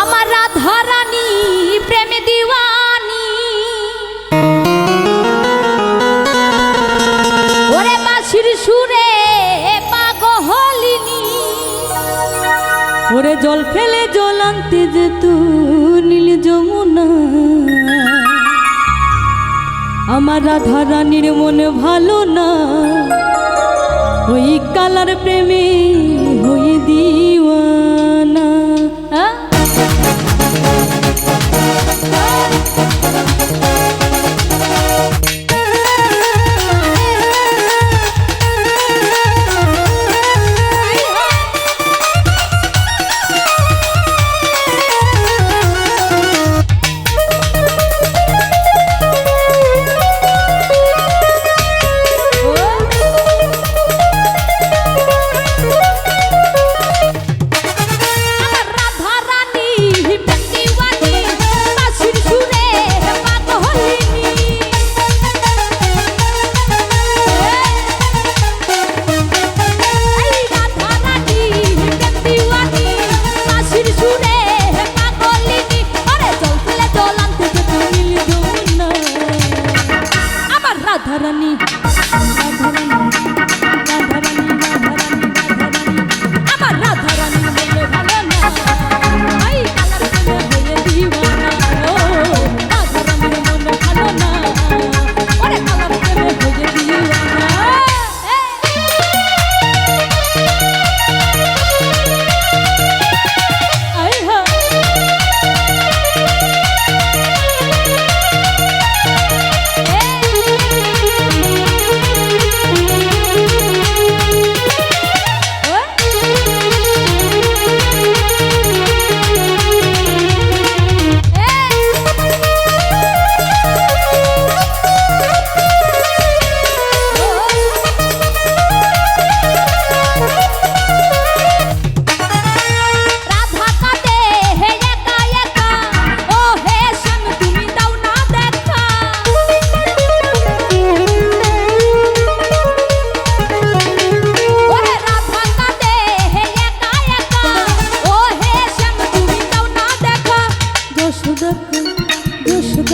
আমার ওরে জল ফেলে জল আনতে যেত নীল যমুনা। আমার রাধা রানীর মনে ভালো না। ওই কালার প্রেমে হয়ে দিওয়ানা।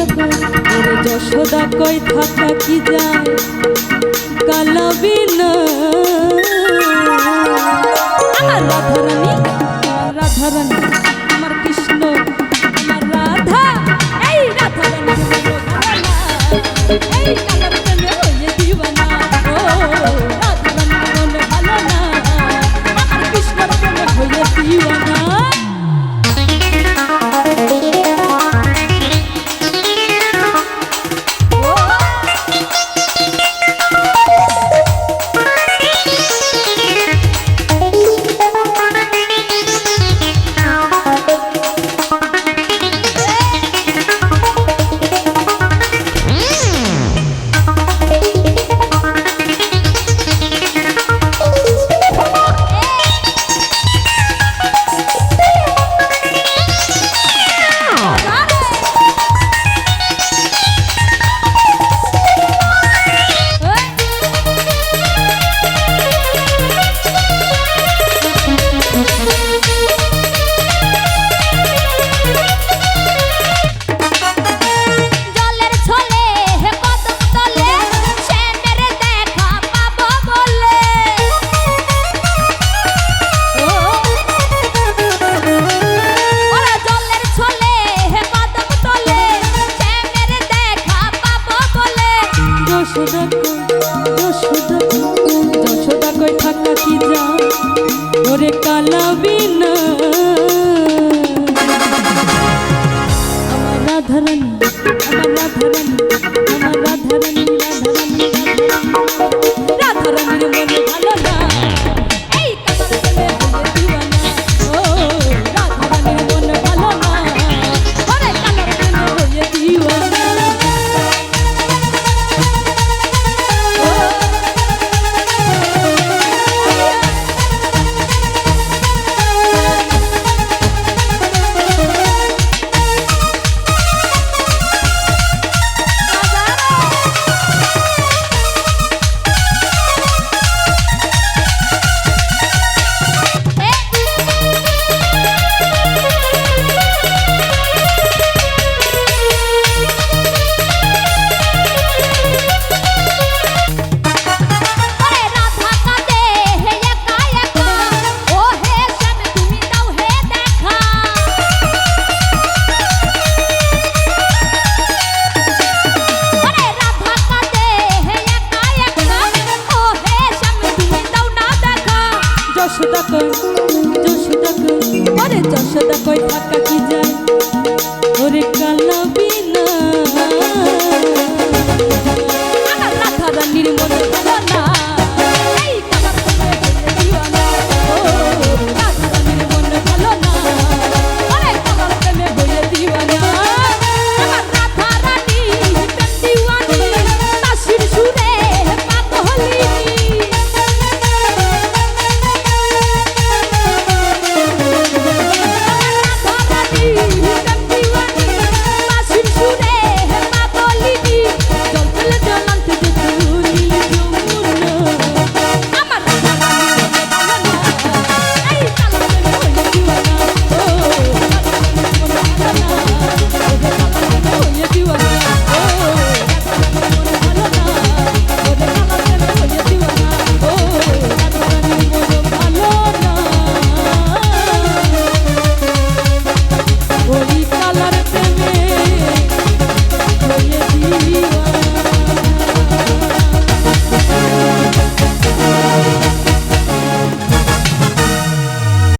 যশোদা কই যশোদা কই থাকা কি যায়? কালাবি না আমার রাধারানী রাধারানী, আমার কৃষ্ণ, আমার রাধা। এই রাধারানী এই কালাবিনা আমার রাধারানী আমার রাধারানী আমার রাধারানী রাধারানী রাধারানীর মনে ভালো চর্ষা কই থাকা কি যায়